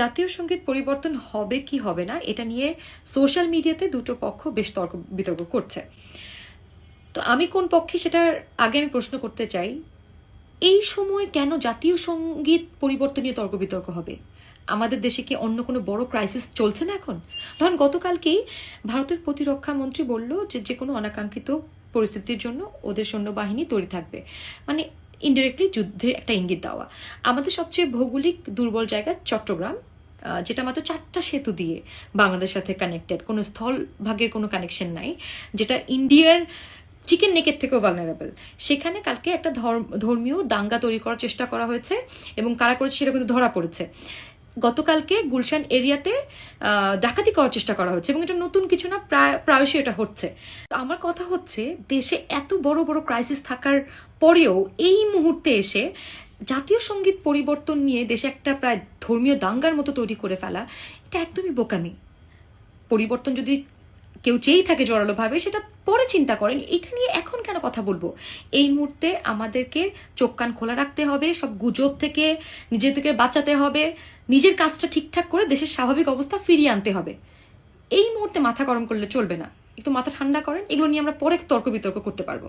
জাতীয় সংগীত পরিবর্তন হবে কি হবে না, এটা নিয়ে সোশ্যাল মিডিয়াতে দুটো পক্ষ বেশ তর্ক, বিতর্ক করছে। তো আমি কোন পক্ষে সেটার আগে আমি প্রশ্ন করতে চাই, এই সময় কেন জাতীয় সংগীত পরিবর্তন নিয়ে তর্ক বিতর্ক হবে? আমাদের দেশে কি অন্য কোনো বড় ক্রাইসিস চলছে না এখন? ধরুন, গতকালকেই ভারতের প্রতিরক্ষা মন্ত্রী বলল যে যে কোনো অনাকাঙ্ক্ষিত পরিস্থিতির জন্য ওদের সৈন্যবাহিনী তৈরি থাকবে। মানে ইনডিরেক্টলি যুদ্ধের একটা ইঙ্গিত দেওয়া। আমাদের সবচেয়ে ভৌগোলিক দুর্বল জায়গা চট্টগ্রাম যেটা মাত্র চারটা সেতু দিয়ে বাংলাদেশের সাথে কানেক্টেড কোনো স্থল ভাগের কোনো কানেকশন নাই, যেটা ইন্ডিয়ার চিকেন নেকের থেকেও ভালনারেবল সেখানে কালকে একটা ধর্ম- ধর্মীয় দাঙ্গা তৈরি করার চেষ্টা করা হয়েছে এবং কারা করেছে সেটা কিন্তু ধরা পড়েছে। গতকালকে গুলশান এরিয়াতে ডাকাতি করার চেষ্টা করা হচ্ছে এবং এটা নতুন কিছু না, প্রায়, প্রায়শই এটা হচ্ছে। তো আমার কথা হচ্ছে, দেশে এত বড় বড় ক্রাইসিস থাকার পরেও এই মুহূর্তে এসে জাতীয় সংগীত পরিবর্তন নিয়ে দেশে একটা প্রায় ধর্মীয় দাঙ্গার মতো তৈরি করে ফেলা, এটা একদমই বোকামি। পরিবর্তন যদি কেউ চেয়েই থাকে জোরালোভাবে, সেটা পরে চিন্তা করেন, এটা নিয়ে এখন কেন কথা বলব? এই মুহূর্তে আমাদেরকে চোখ কান খোলা রাখতে হবে, সব গুজব থেকে নিজেদেরকে বাঁচাতে হবে, নিজের কাজটা ঠিকঠাক করে দেশের স্বাভাবিক অবস্থা ফিরিয়ে আনতে হবে। এই মুহূর্তে মাথা গরম করলে চলবে না। একটু মাথা ঠান্ডা করেন, এগুলো নিয়ে আমরা পরে তর্ক বিতর্ক করতে পারব।